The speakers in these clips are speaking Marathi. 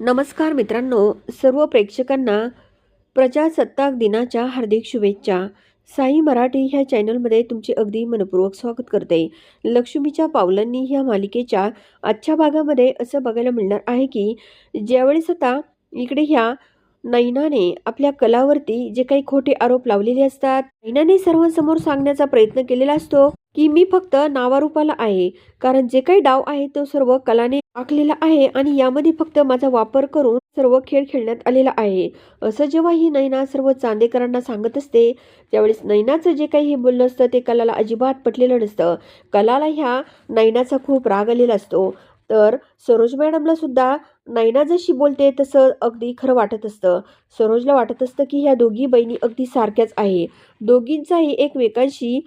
नमस्कार मित्रांनो सर्व प्रेक्षकांना प्रजासत्ताक दिनाच्या हार्दिक शुभेच्छा. साई मराठी ह्या चॅनलमध्ये तुमचे अगदी मनपूर्वक स्वागत करते. लक्ष्मीच्या पावलांनी ह्या मालिकेच्या आजच्या भागामध्ये असं बघायला मिळणार आहे की ज्यावेळेस आता इकडे ह्या नैनाने आपल्या कलावरती जे काही खोटे आरोप लावलेले असतात नैनाने सर्वांसमोर सांगण्याचा प्रयत्न केलेला असतो की मी फक्त नावारूपाला आहे. कारण जे काही डाव आहे तो सर्व कलाने आखलेला आहे आणि यामध्ये फक्त माझा वापर करून सर्व खेळ खेळण्यात आलेला आहे. असं जेव्हा ही नैना सर्व चांदेकरांना सांगत असते त्यावेळेस नैनाचं जे काही हे बोलणं असतं ते कलाला अजिबात पटलेलं नसतं. कलाला ह्या नैनाचा खूप राग आलेला असतो. तर सरोज मॅडमला सुद्धा नैना जशी बोलते तसं अगदी खरं वाटत असतं. सरोजला वाटत असतं की ह्या दोघी बहिणी अगदी सारख्याच आहे. दोघींचाही एकमेकांशी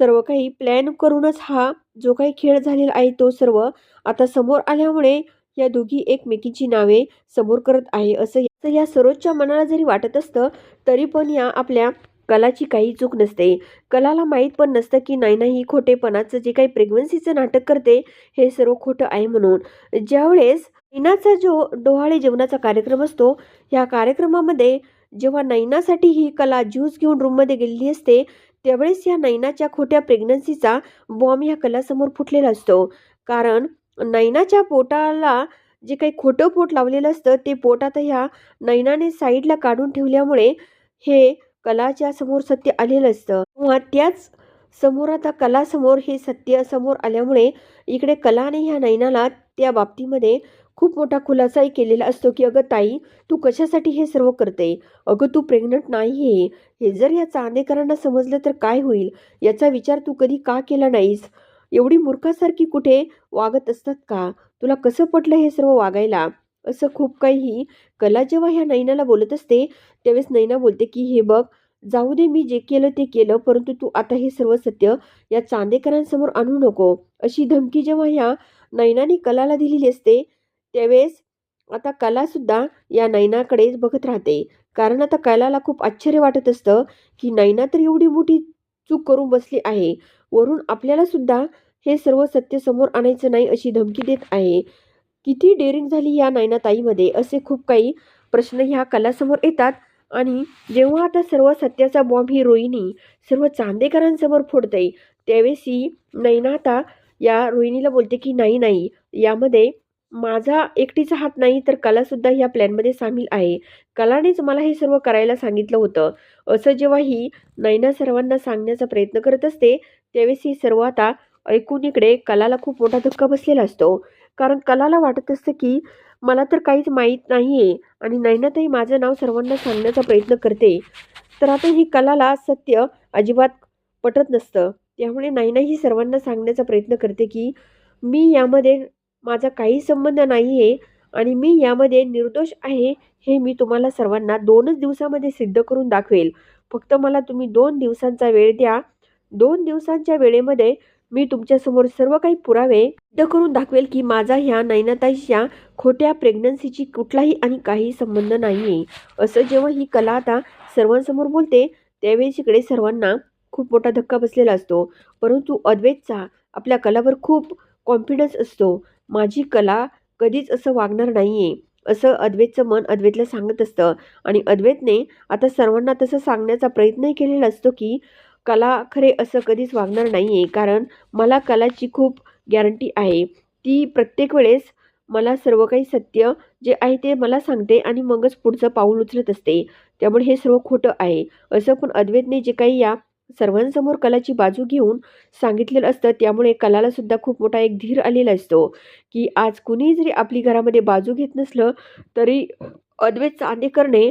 सर्व काही प्लॅन करूनच हा जो काही खेळ झालेला आहे तो सर्व आता समोर आल्यामुळे या दोघी एकमेकींची नावे समोर करत आहे. असं या सरोजच्या मनाला जरी वाटत असतं तरी पण या आपल्या कलाची काही चूक नसते. कलाला माहीत पण नसतं की नाही नाही खोटेपणाचं जे काही प्रेग्नन्सीचं नाटक करते हे सर्व खोटं आहे म्हणून. ज्यावेळेस नैनाचा जो डोहाळे जेवणाचा कार्यक्रम असतो ह्या कार्यक्रमामध्ये जेव्हा नैनासाठी ही कला ज्यूस घेऊन रूममध्ये गेलेली असते त्यावेळेस या नैनाच्या खोट्या प्रेग्नन्सीचा बॉम्ब ह्या कलासमोर फुटलेला असतो. कारण नैनाच्या पोटाला जे काही खोटं पोट लावलेलं असतं ते पोट आता ह्या नैनाने साईडला काढून ठेवल्यामुळे हे कलाच्या समोर सत्य आलेलं असतं. किंवा त्याच समोर आता कलासमोर हे सत्य समोर आल्यामुळे इकडे कलाने ह्या नैनाला त्या बाबतीमध्ये खूप मोठा खुलासाही केलेला असतो की अगं ताई तू कशासाठी हे सर्व करते? अगं तू प्रेग्नंट नाही आहे हे जर या चांदेकरांना समजलं तर काय होईल? याचा विचार तू कधी का केला नाहीस? एवढी मूर्खासारखी कुठे वागत असतात का? तुला कसं पटलं हे सर्व वागायला? असं खूप काहीही कला जेव्हा ह्या नैनाला बोलत असते त्यावेळेस नैना बोलते की हे बघ जाऊ दे मी जे केलं ते केलं परंतु तू आता हे सर्व सत्य या चांदेकरांसमोर आणू नको. अशी धमकी जेव्हा ह्या नैनाने कलाला दिलेली असते त्यावेळेस आता कलासुद्धा या नैनाकडेच बघत राहते. कारण आता कलाला खूप आश्चर्य वाटत असतं की नैना तर एवढी मोठी चूक करून बसली आहे. वरून आपल्याला सुद्धा हे सर्व सत्य समोर आणायचं नाही अशी धमकी देत आहे. किती डेअरिंग झाली या नैनाताईमध्ये असे खूप काही प्रश्न ह्या कलासमोर येतात. आणि जेव्हा आता सर्व सत्याचा बॉम्ब ही रोहिणी सर्व चांदेकरांसमोर फोडते त्यावेळेस ही नैना आता या रोहिणीला बोलते की नाही नाही यामध्ये माझा एकटीचा हात नाही तर कलासुद्धा ह्या प्लॅनमध्ये सामील आहे. कलानेच मला हे सर्व करायला सांगितलं होतं. असं जेव्हा ही नैना सर्वांना सांगण्याचा प्रयत्न करत असते त्यावेळेस ही सर्व आता ऐकून इकडे कलाला खूप मोठा धक्का बसलेला असतो. कारण कलाला वाटत असतं की मला तर काहीच माहीत नाही आहे आणि नैनातही माझं नाव सर्वांना सांगण्याचा प्रयत्न करते. तर आता ही कलाला सत्य अजिबात पटत नसतं. त्यामुळे नैना ही सर्वांना सांगण्याचा प्रयत्न करते की मी यामध्ये माझा काही संबंध नाही आहे आणि मी यामध्ये निर्दोष आहे हे मी तुम्हाला सर्वांना दोनच दिवसामध्ये सिद्ध करून दाखवेल. फक्त मला तुम्ही दोन दिवसांचा वेळ द्या. दोन दिवसांच्या वेळेमध्ये मी तुमच्यासमोर सर्व काही पुरावे सिद्ध करून दाखवेल की माझा ह्या नैनाताईच्या खोट्या प्रेग्नन्सीची कुठलाही आणि काही संबंध नाही आहे असं जेव्हा ही कला आता सर्वांसमोर बोलते त्यावेळेस इकडे सर्वांना खूप मोठा धक्का बसलेला असतो. परंतु अद्वैतचा आपल्या कलावर खूप कॉन्फिडन्स असतो. माझी कला कधीच असं वागणार नाही आहे असं अद्वैतचं मन अद्वैतला सांगत असतं. आणि अद्वैतने आता सर्वांना तसं सांगण्याचा प्रयत्नही केलेला असतो की कला खरे असं कधीच वागणार नाही आहे कारण मला कलाची खूप गॅरंटी आहे. ती प्रत्येक वेळेस मला सर्व काही सत्य जे आहे ते मला सांगते आणि मगच पुढचं पाऊल उचलत असते. त्यामुळे हे सर्व खोटं आहे. असं पण अद्वैतने जे काही या सर्वांसमोर कलाची बाजू घेऊन सांगितलेलं असतं. त्यामुळे कलाला सुद्धा खूप मोठा एक धीर आलेला असतो. की आज कुणी जरी आपली घरामध्ये बाजू घेत नसलं तरी अद्वैत चांदेकरने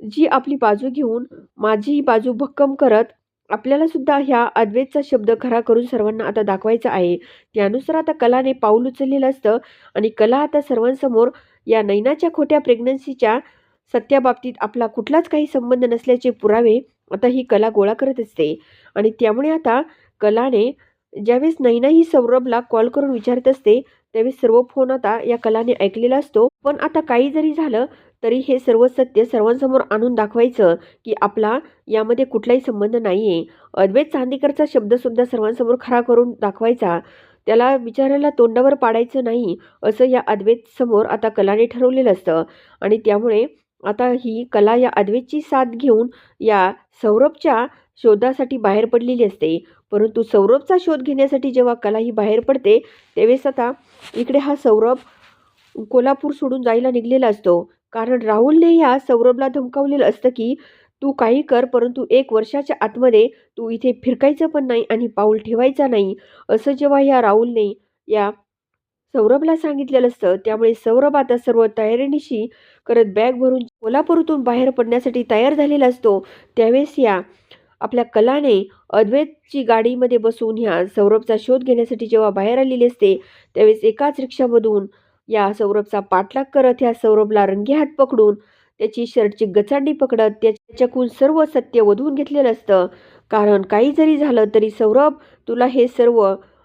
जी आपली बाजू घेऊन माझी बाजू भक्कम करत आपल्याला सुद्धा ह्या अद्वैतचा शब्द खरा करून सर्वांना आता दाखवायचा आहे. त्यानुसार आता कलाने पाऊल उचललेलं असतं आणि कला आता सर्वांसमोर या नैनाच्या खोट्या प्रेग्नन्सीच्या सत्याबाबतीत आपला कुठलाच काही संबंध नसल्याचे पुरावे आता ही कला गोळा करत असते. आणि त्यामुळे आता कलाने ज्यावेळेस नैना ही सौरभला कॉल करून विचारत असते त्यावेळेस सर्व फोन आता या कलाने ऐकलेला असतो. पण आता काही जरी झालं तरी हे सर्व सत्य सर्वांसमोर आणून दाखवायचं की आपला यामध्ये कुठलाही संबंध नाही आहे अद्वैत चांदेकरचा शब्दसुद्धा सर्वांसमोर खरा करून दाखवायचा. त्याला विचारायला तोंडावर पाडायचं नाही असं या अद्वैत समोर आता कलाने ठरवलेलं असतं. आणि त्यामुळे आता ही कला या अद्वैतची साथ घेऊन या सौरभच्या शोधासाठी बाहेर पडलेली असते. परंतु सौरभचा शोध घेण्यासाठी जेव्हा कला ही बाहेर पडते त्यावेळेस आता इकडे हा सौरभ कोल्हापूर सोडून जायला निघलेला असतो. कारण राहुलने या सौरभला धमकावलेलं असतं की तू काही कर परंतु एक वर्षाच्या आतमध्ये तू इथे फिरकायचं पण नाही आणि पाऊल ठेवायचा नाही. असं जेव्हा या राहुलने या सौरभला सांगितलेलं असतं त्यामुळे सौरभ आता सर्व तयारीनिशी करत बॅग भरून कोल्हापूरतून बाहेर पडण्यासाठी तयार झालेला असतो त्यावेळेस या आपल्या कलाने अद्वैतची गाडीमध्ये बसून ह्या सौरभचा शोध घेण्यासाठी जेव्हा बाहेर आलेली असते त्यावेळेस एकाच रिक्षामधून या सौरभचा पाठलाग करत ह्या सौरभला रंगेहात पकडून त्याची शर्टची गचांडी पकडत त्याच्याकून सर्व सत्य वधवून घेतलेलं असतं. कारण काही जरी झालं तरी सौरभ तुला हे सर्व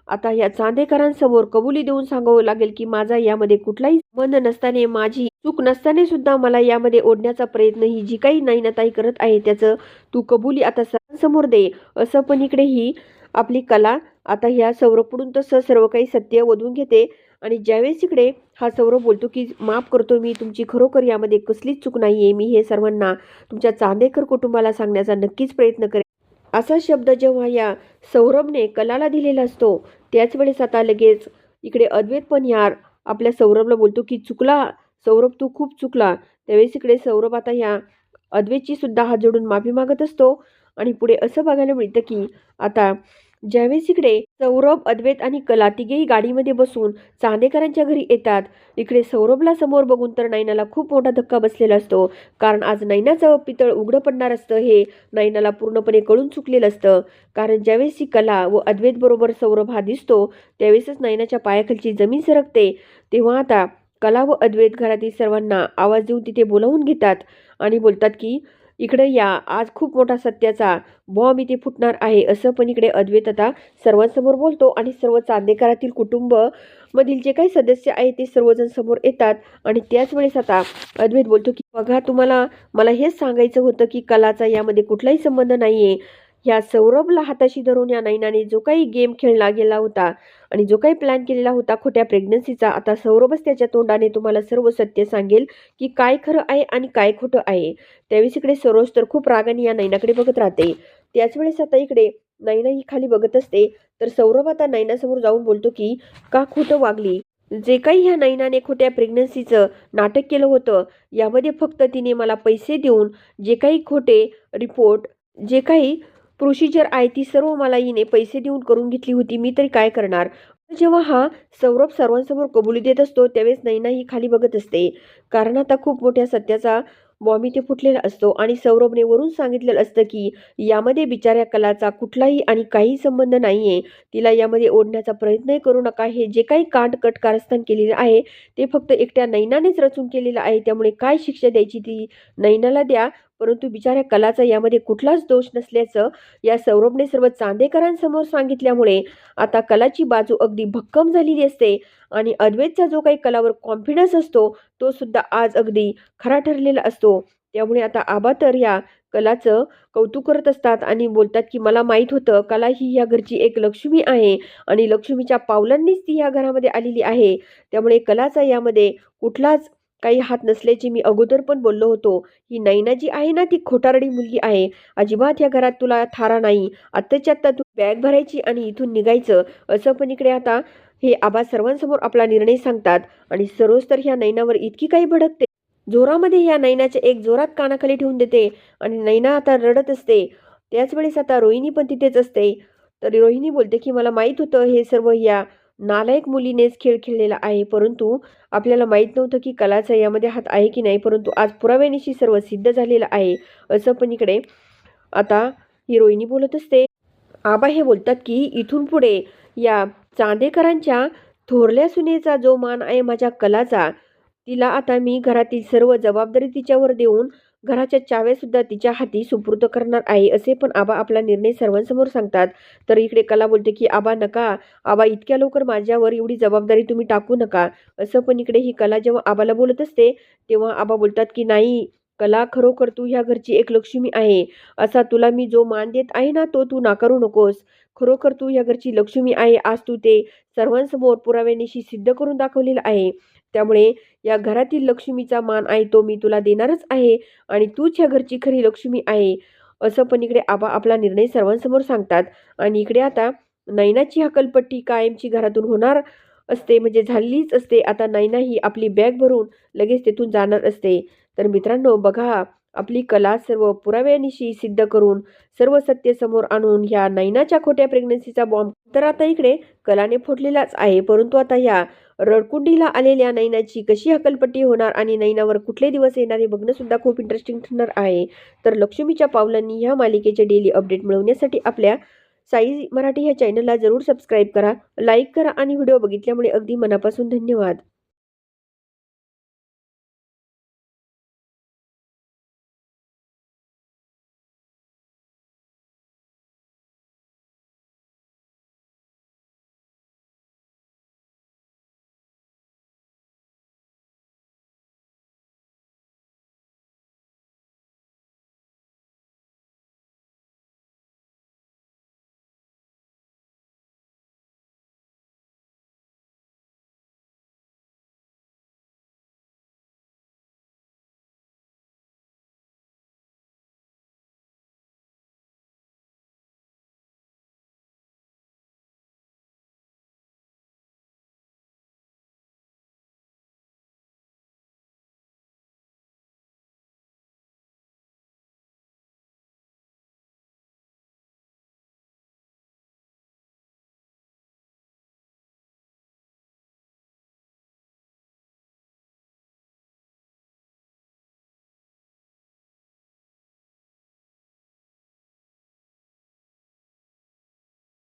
आता या चांदेकरांसमोर कबुली देऊन सांगावं लागेल की माझा यामध्ये कुठलाही संबंध नसताना माझी चूक नसताना सुद्धा मला यामध्ये ओढण्याचा प्रयत्न ही जी काही नैनाताई करत आहे त्याचं तू कबुली आता समोर दे. असं पण इकडे ही आपली कला आता ह्या सौरभकडून तसं सर्व काही सत्य वधून घेते. आणि ज्यावेळेस इकडे हा सौरभ बोलतो की माफ करतो मी तुमची खरोखर यामध्ये कसलीच चूक नाही आहे मी हे सर्वांना तुमच्या चांदेकर कुटुंबाला सांगण्याचा नक्कीच प्रयत्न करेन. असा शब्द जेव्हा या सौरभने कलाला दिलेला असतो त्याच वेळेस आता लगेच इकडे अद्वैत पण यार आपल्या सौरभला बोलतो की चुकला सौरभ तू खूप चुकला. त्यावेळेस इकडे सौरभ आता ह्या अद्वेची सुद्धा हात जोडून माफी मागत असतो. आणि पुढे असं बघायला मिळतं की आता ज्यावेळेस इकडे सौरभ अद्वैत आणि कला तिघेही गाडीमध्ये बसून चांदेकरांच्या घरी येतात. इकडे सौरभला समोर बघून तर नैनाला खूप मोठा धक्का बसलेला असतो. कारण आज नैनाचं पितळ उघडं पडणार असतं हे नैनाला पूर्णपणे कळून चुकलेलं असतं. कारण ज्यावेळेस ही कला व अद्वैत बरोबर सौरभ हा दिसतो त्यावेळेसच नैनाच्या पायाखालची जमीन सरकते. तेव्हा आता कला व अद्वैत घरातील सर्वांना आवाज देऊन तिथे बोलावून घेतात आणि बोलतात की इकडे या आज खूप मोठा सत्याचा बॉम्ब इथे फुटणार आहे. असं पण इकडे अद्वैत आता सर्वांसमोर बोलतो आणि सर्व चांदेकरातील कुटुंब मधील जे काही सदस्य आहेत ते सर्वजण समोर येतात आणि त्याच वेळेस आता अद्वैत बोलतो की बघा तुम्हाला मला हेच सांगायचं होतं की कलाचा यामध्ये कुठलाही संबंध नाही आहे ह्या सौरभला हाताशी धरून या नैनाने जो काही गेम खेळला गेला होता आणि जो काही प्लॅन केलेला होता खोट्या प्रेग्नन्सीचा आता सौरभच त्याच्या तोंडाने तुम्हाला सर्व सत्य सांगेल की काय खरं आहे आणि काय खोटं आहे. त्यावेळेस इकडे सरोज तर खूप रागाने या नैनाकडे बघत राहते. त्याच वेळेस आता इकडे नैना ही खाली बघत असते. तर सौरभ आता नैनासमोर जाऊन बोलतो की का खोटं वागली? जे काही ह्या नैनाने खोट्या प्रेग्नन्सीचं नाटक केलं होतं यामध्ये फक्त तिने मला पैसे देऊन जे काही खोटे रिपोर्ट जे काही प्रोसिजर आहे ती सर्व मला हिने पैसे देऊन करून घेतली होती. मी तरी काय करणार? जेव्हा हा सौरभ सर्वांसमोर कबुली देत असतो त्यावेळेस नैना ही खाली बघत असते. कारण आता खूप मोठ्या सत्याचा बॉम्ब इथे फुटलेला असतो आणि सौरभने वरून सांगितलेलं असतं की यामध्ये बिचाऱ्या कलाचा कुठलाही आणि काही संबंध नाही आहे तिला यामध्ये ओढण्याचा प्रयत्नही करू नका. हे जे काही काट कट कारस्थान केलेलं आहे ते फक्त एकट्या नैनानेच रचून केलेलं आहे. त्यामुळे काय शिक्षा द्यायची ती नैनाला द्या. परंतु बिचाऱ्या कलाचा यामध्ये कुठलाच दोष नसल्याचं या सौरभने सर्व चांदेकरांसमोर सांगितल्यामुळे आता कलाची बाजू अगदी भक्कम झालेली असते आणि अद्वैतचा जो काही कलावर कॉन्फिडन्स असतो तो सुद्धा आज अगदी खरा ठरलेला असतो. त्यामुळे आता आबा तर या कलाचं कौतुक करत असतात आणि बोलतात की मला माहीत होतं कला ही या घरची एक लक्ष्मी आहे आणि लक्ष्मीच्या पावलांनीच ती या घरामध्ये आलेली आहे. त्यामुळे कलाचा यामध्ये कुठलाच काही हात नसल्याची मी अगोदर पण बोललो होतो. ही नैना जी आहे ना ती खोटारडी मुलगी आहे. अजिबात या घरात तुला थारा नाही. आत्ताच्या आत्ता तू बॅग भरायची आणि इथून निघायचं. असं पण इकडे आता हे आबा सर्वांसमोर आपला निर्णय सांगतात. आणि सरोज तर ह्या नैनावर इतकी काही भडकते. जोरामध्ये ह्या नैनाच्या एक जोरात कानाखाली ठेवून देते. आणि नैना आता रडत असते. त्याच वेळेस आता रोहिणी पण तिथेच असते. तर रोहिणी बोलते की मला माहीत होतं हे सर्व या नालायक मुलीनेच खेळ खेळलेला आहे परंतु आपल्याला माहीत नव्हतं की कलाचा यामध्ये हात आहे की नाही परंतु आज पुराव्यानिशी सर्व सिद्ध झालेलं आहे असं पण इकडे आता हिरोईनी बोलत असते. आबा हे बोलतात की इथून पुढे या चांदेकरांच्या थोरल्या सुनेचा जो मान आहे माझ्या कलाचा तिला आता मी घरातील सर्व जबाबदारी तिच्यावर देऊन घराच्या चाव्यासुद्धा तिच्या हाती सुपूर्द करणार आहे असे पण आबा आपला निर्णय सर्वांसमोर सांगतात. तर इकडे कला बोलते की आबा नका. आबा इतक्या लवकर माझ्यावर एवढी जबाबदारी तुम्ही टाकू नका. असं पण इकडे ही कला जेव्हा आबाला बोलत असते तेव्हा आबा बोलतात की नाही कला खरोखर तू ह्या घरची एक लक्ष्मी आहे. असा तुला मी जो मान देत आहे ना तो तू नाकारू नकोस. खरोखर तू ह्या घरची लक्ष्मी आहे. आज तू ते सर्वांसमोर पुराव्यानिशी सिद्ध करून दाखवलेलं आहे. त्यामुळे या घरातील लक्ष्मीचा मान आहे तो मी तुला देणारच आहे आणि तूच ह्या घरची खरी लक्ष्मी आहे. असं पण इकडे आबा आपला निर्णय सर्वांसमोर सांगतात. आणि इकडे आता नैनाची हकलपट्टी कायमची घरातून होणार असते म्हणजे झालीच असते. आता नैना ही आपली बॅग भरून लगेच तेथून जाणार असते. तर मित्रांनो बघा आपली कला सर्व पुराव्यानिशी सिद्ध करून सर्व सत्य समोर आणून ह्या नैनाच्या खोट्या प्रेग्नन्सीचा बॉम्ब तर आता इकडे कलाने फोडलेलाच आहे. परंतु आता ह्या रडकुंडीला आलेल्या नैनाची कशी हकलपट्टी होणार आणि नैनावर कुठले दिवस येणार हे बघणं सुद्धा खूप इंटरेस्टिंग ठरणार आहे. तर लक्ष्मीच्या पावलांनी ह्या मालिकेचे डेली अपडेट मिळवण्यासाठी आपल्या साई मराठी ह्या चॅनलला जरूर सबस्क्राईब करा लाईक करा आणि व्हिडिओ बघितल्यामुळे अगदी मनापासून धन्यवाद.